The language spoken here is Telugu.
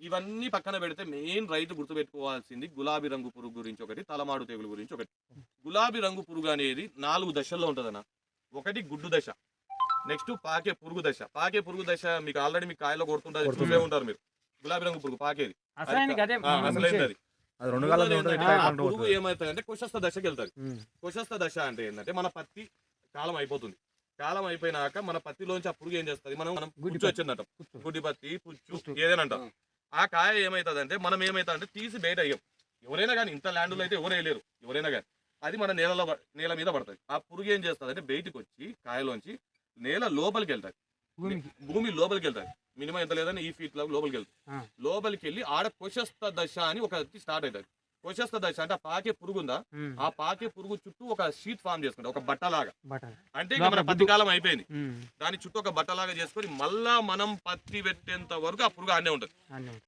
ఇవన్నీ పక్కన పెడితే మెయిన్ రైతు గుర్తుపెట్టుకోవాల్సింది గులాబీ రంగు పురుగు గురించి ఒకటి తలమాడు తెగులు గురించి ఒకటి. గులాబీ రంగు పురుగు అనేది నాలుగు దశల్లో ఉంటుందన్న. ఒకటి గుడ్డు దశ నెక్స్ట్ పాకే పురుగు దశ. పాకే పురుగు దశ మీకు ఆల్రెడీ మీకు కాయలో కొడుతుంటారు చూసే ఉంటారు మీరు. గులాబీ రంగు పురుగు పాకేది. పురుగు. ఏమవుతుంది కుశస్థ దశకి వెళ్తారు. కుశస్థ దశ అంటే ఏంటంటే మన పత్తి కాలం అయిపోతుంది. కాలం అయిపోయినాక మన పత్తిలోంచి ఆ పురుగు ఏం చేస్తుంది? మనం మనం గుడ్డి పుచ్చు వచ్చిందంట. గుడ్డి పత్తి పుచ్చు పుచ్చు. ఏదైనా అంటాం ఆ కాయ ఏమైతుంది అంటే మనం ఏమైతుంది అంటే తీసి బయట అయ్యాం ఎవరైనా కానీ ఇంత ల్యాండ్లో అయితే ఎవరు వేయలేరు. ఎవరైనా కానీ. అది మన నేలలో నేల మీద పడుతుంది. ఆ పురుగు ఏం చేస్తుంది అంటే బయటికి వచ్చి కాయలోంచి నేల లోపలికి వెళ్తాయి భూమి లోపలికి వెళ్తాయి మినిమం ఎంత లేదని ఈ ఫీట్ లోపలికి వెళ్తాయి. లోపలికి వెళ్ళి ఆడ కుశస్థ దశ అని ఒక స్టార్ట్ అవుతుంది దశ అంటే ఆ పాకే పురుగు ఉందా. ఆ పాకే పురుగు చుట్టూ ఒక షీట్ ఫామ్ చేసుకుంటా ఒక బట్టలాగా. బట్టలు. అంటే ఇక మన పత్తి కాలం అయిపోయింది. దాని చుట్టూ ఒక బట్టలాగా చేసుకొని మళ్ళా మనం పత్తి పెట్టేంత వరకు ఆ పురుగు ఆడే ఉంటుంది. అన్నీ